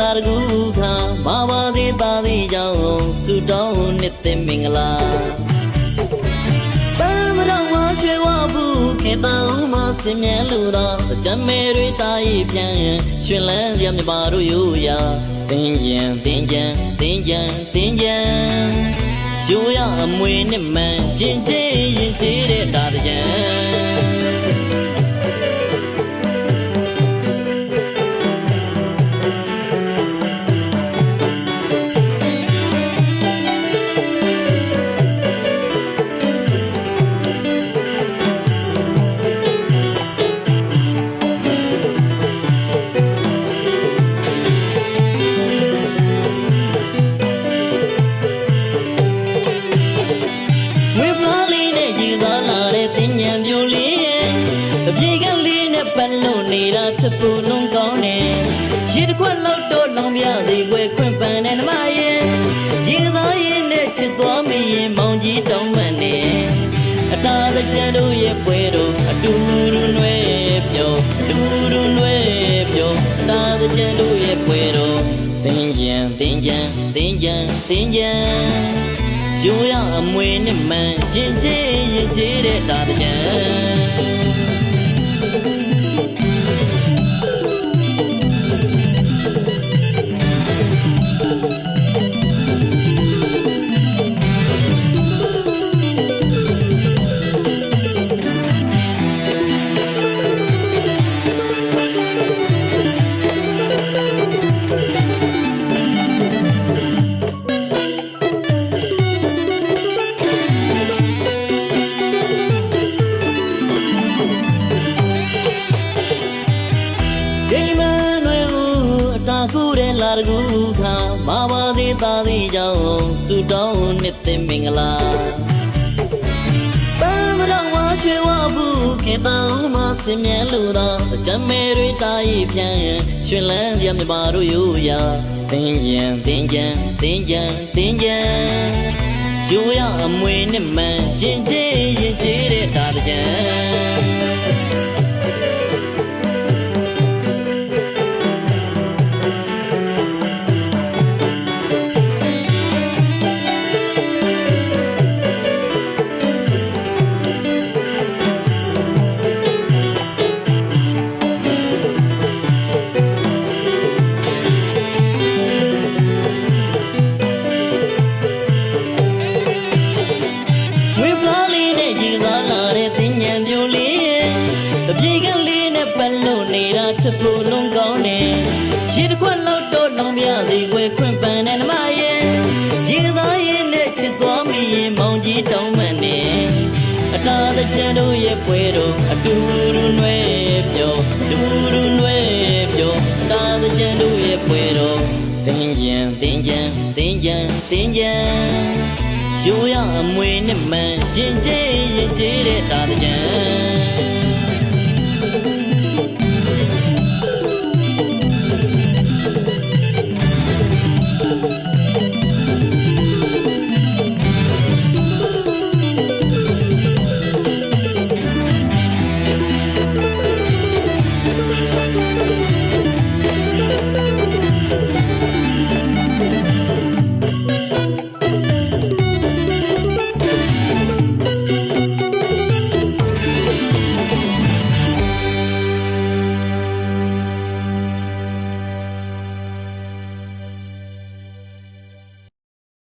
တကူခါမာပါသေးပါသေးကြောင့်ဆုတောင်းနှစ်သိမင်္ဂလာပန်းမတော်မရွှေဝဘူးခေတ္တဦးမစင်မြဲလူသာကြမ်းမဲတွေတာရီပြန်ရွှင်လန်းရမြပါတို့ရိုးရာတင်းကြံတင်းကြံတင်းကြံတင်းကြံရှိုးရအမွေနဲ့မှန်ရင်ကျေးရင်ကျေးတဲ့ဒါတကြံ ချက်ပူလုံးကောင်းတယ်ရေတစ်ခွက်လောက်တော့လောင်ပြစေွယ်ခွင့်ပန်တဲ့နမရဲ့ရည်စားရင်နဲ့ချစ်သွားမရင်မောင်ကြီးတောင်းပန်နေအတားတကြံတို့ရဲ့ပွဲတော်အတူတူနွဲပြောအတူတူနွဲပြောအတားတကြံတို့ရဲ့ပွဲတော်တင်ကြံတင်ကြံတင်ကြံတင်ကြံရိုးရအမွေနဲ့မှန်ရင်ကျေးရင်ကျေးတဲ့ဒါတကြံ လာတကူခါမာပါသေးတာသေးကြောင့်ဆုတောင်းနှစ်သိမင်္ဂလာပန်းမတော်မရွှေဝဘူးခေတ္တဦးမစင်မြဲလူသာကြမ်းမဲတွေတာရီပြန်ရွှင်လန်းရမြပါတို့ရိုးရာတင်းကြံတင်းကြံတင်းကြံတင်းကြံရိုးရအမွေနဲ့မှန်ရင်ကျေးရင်ကျေးတဲ့ဒါတကြံ ချက်ပူလုံးကောင်းတယ်ရေတစ်ခွက်လောက်တော့လောင်ပြစေွယ်ခွင့်ပန်တဲ့နမရဲ့ရည်စားရင်နဲ့ချစ်သွားမိရင်မောင်ကြီးတောင်းမှန်နေအတားတကြံတို့ရဲ့ပွဲတော်အတူတူနွဲပြောအတူတူနွဲပြောအတားတကြံတို့ရဲ့ပွဲတော်တင်းကြံတင်းကြံတင်းကြံတင်းကြံရိုးရအမွေနဲ့မှန်ရင်ကျေးရင်ကျေးတဲ့ဒါတကြံ